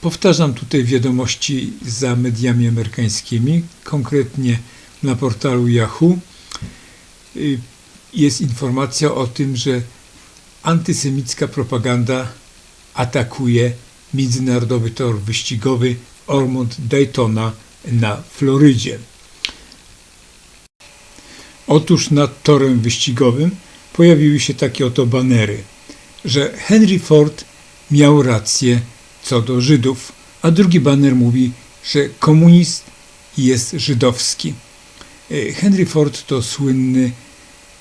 Powtarzam tutaj wiadomości za mediami amerykańskimi, konkretnie na portalu Yahoo. Y, Jest informacja o tym, że antysemicka propaganda atakuje międzynarodowy tor wyścigowy Ormond Daytona na Florydzie. Otóż nad torem wyścigowym pojawiły się takie oto banery, że Henry Ford miał rację co do Żydów, a drugi baner mówi, że komunizm jest żydowski. E, Henry Ford to słynny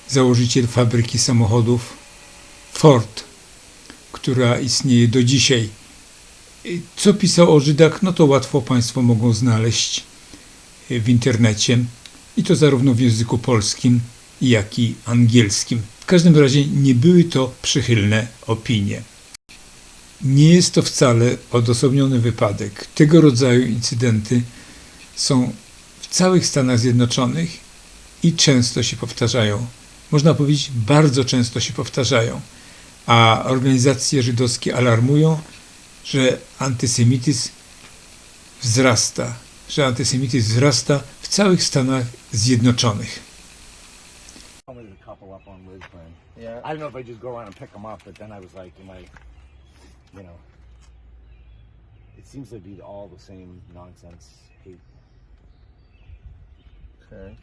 założyciel fabryki samochodów Ford, która istnieje do dzisiaj. E, Co pisał o Żydach, no to łatwo Państwo mogą znaleźć e, w internecie i to zarówno w języku polskim, jak i angielskim. W każdym razie nie były to przychylne opinie. Nie jest to wcale odosobniony wypadek. Tego rodzaju incydenty są w całych Stanach Zjednoczonych i często się powtarzają. Można powiedzieć, bardzo często się powtarzają. A organizacje żydowskie alarmują, że antysemityzm wzrasta, że antysemityzm wzrasta w całych Stanach Zjednoczonych. I don't know if I just go around and pick them up, but then I was like, you know, it seems to be all the same nonsense hate. Okay.